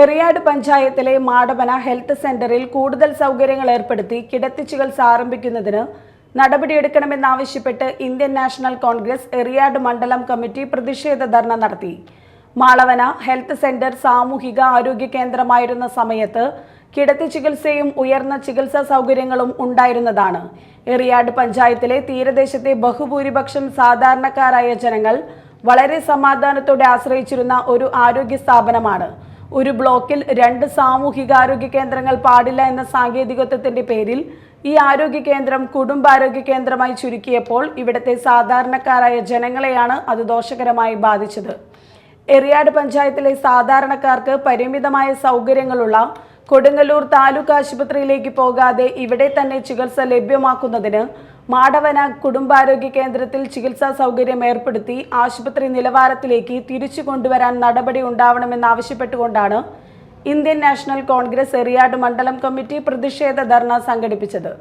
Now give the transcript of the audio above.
എറിയാട് പഞ്ചായത്തിലെ മാടവന ഹെൽത്ത് സെന്ററിൽ കൂടുതൽ സൗകര്യങ്ങൾ ഏർപ്പെടുത്തി കിടത്തി ചികിത്സ ആരംഭിക്കുന്നതിന് നടപടിയെടുക്കണമെന്നാവശ്യപ്പെട്ട് ഇന്ത്യൻ നാഷണൽ കോൺഗ്രസ് എറിയാട് മണ്ഡലം കമ്മിറ്റി പ്രതിഷേധ ധർണ നടത്തി. മാളവന ഹെൽത്ത് സെന്റർ സാമൂഹിക ആരോഗ്യ കേന്ദ്രമായിരുന്ന സമയത്ത് കിടത്തി ചികിത്സയും ഉയർന്ന ചികിത്സാ സൗകര്യങ്ങളും ഉണ്ടായിരുന്നതാണ്. എറിയാട് പഞ്ചായത്തിലെ തീരദേശത്തെ ബഹുഭൂരിപക്ഷം സാധാരണക്കാരായ ജനങ്ങൾ വളരെ സമാധാനത്തോടെ ആശ്രയിച്ചിരുന്ന ഒരു ആരോഗ്യ സ്ഥാപനമാണ്. ഒരു ബ്ലോക്കിൽ രണ്ട് സാമൂഹികാരോഗ്യ കേന്ദ്രങ്ങൾ പാടില്ല എന്ന സാങ്കേതികത്വത്തിന്റെ പേരിൽ ഈ ആരോഗ്യ കേന്ദ്രം കുടുംബാരോഗ്യ കേന്ദ്രമായി ചുരുക്കിയപ്പോൾ ഇവിടുത്തെ സാധാരണക്കാരായ ജനങ്ങളെയാണ് അത് ദോഷകരമായി ബാധിച്ചത്. എറിയാട് പഞ്ചായത്തിലെ സാധാരണക്കാർക്ക് പരിമിതമായ സൗകര്യങ്ങളുള്ള കൊടുങ്ങല്ലൂർ താലൂക്ക് ആശുപത്രിയിലേക്ക് പോകാതെ ഇവിടെ തന്നെ ചികിത്സ ലഭ്യമാക്കുന്നതിന് മാടവന കുടുംബാരോഗ്യ കേന്ദ്രത്തിൽ ചികിത്സാ സൗകര്യം ഏർപ്പെടുത്തി ആശുപത്രി നിലവാരത്തിലേക്ക് തിരിച്ചു കൊണ്ടുവരാൻ നടപടി ഉണ്ടാവണമെന്നാവശ്യപ്പെട്ടുകൊണ്ടാണ് ഇന്ത്യൻ നാഷണൽ കോൺഗ്രസ് എറിയാട് മണ്ഡലം കമ്മിറ്റി പ്രതിഷേധ ധർണ സംഘടിപ്പിച്ചത്.